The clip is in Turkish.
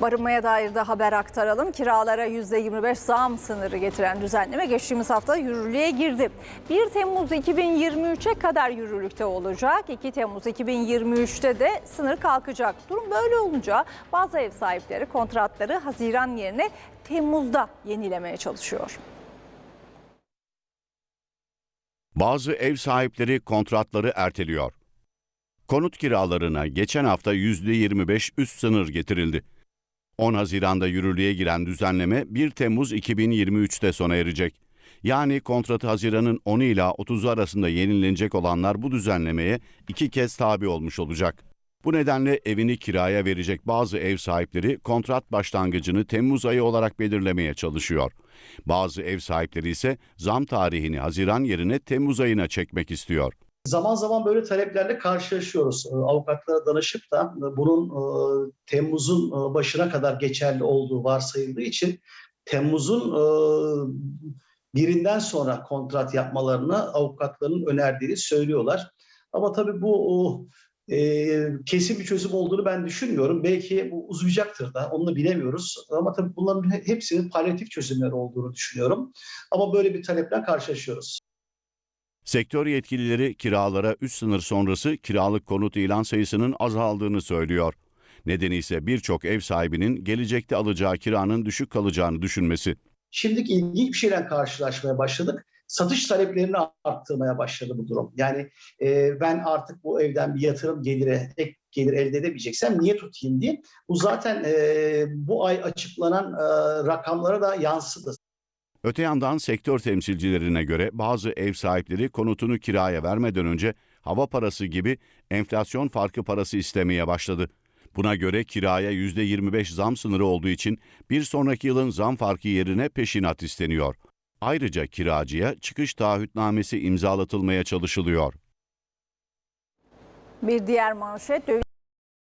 Barınmaya dair de haber aktaralım. Kiralara %25 zam sınırı getiren düzenleme geçtiğimiz hafta yürürlüğe girdi. 1 Temmuz 2023'e kadar yürürlükte olacak. 2 Temmuz 2023'te de sınır kalkacak. Durum böyle olunca bazı ev sahipleri kontratları Haziran yerine Temmuz'da yenilemeye çalışıyor. Bazı ev sahipleri kontratları erteliyor. Konut kiralarına geçen hafta %25 üst sınır getirildi. 10 Haziran'da yürürlüğe giren düzenleme 1 Temmuz 2023'te sona erecek. Yani kontratı Haziran'ın 10'u ila 30'u arasında yenilenecek olanlar bu düzenlemeye iki kez tabi olmuş olacak. Bu nedenle evini kiraya verecek bazı ev sahipleri kontrat başlangıcını Temmuz ayı olarak belirlemeye çalışıyor. Bazı ev sahipleri ise zam tarihini Haziran yerine Temmuz ayına çekmek istiyor. Zaman zaman böyle taleplerle karşılaşıyoruz. Ee, Avukatlara danışıp da e, bunun e, Temmuz'un e, başına kadar geçerli olduğu varsayıldığı için Temmuz'un birinden sonra kontrat yapmalarını avukatların önerdiğini söylüyorlar. Ama tabii bu kesin bir çözüm olduğunu ben düşünmüyorum. Belki bu uzayacaktır da onu da bilemiyoruz. Ama tabii bunların he- hepsinin palyatif çözümler olduğunu düşünüyorum. Ama böyle bir taleple karşılaşıyoruz. Sektör yetkilileri kiralara üst sınır sonrası kiralık konut ilan sayısının azaldığını söylüyor. Nedeni ise birçok ev sahibinin gelecekte alacağı kiranın düşük kalacağını düşünmesi. Şimdiki ilginç bir şeyle karşılaşmaya başladık. Satış taleplerini arttırmaya başladı bu durum. Yani e, ben artık bu evden bir yatırım geliri, ek gelir elde edemeyeceksem niye tutayım diye. Bu zaten e, bu ay açıklanan e, rakamlara da yansıdı. Öte yandan sektör temsilcilerine göre bazı ev sahipleri konutunu kiraya vermeden önce hava parası gibi enflasyon farkı parası istemeye başladı. Buna göre kiraya %25 zam sınırı olduğu için bir sonraki yılın zam farkı yerine peşinat isteniyor. Ayrıca kiracıya çıkış taahhütnamesi imzalatılmaya çalışılıyor. Bir diğer manşet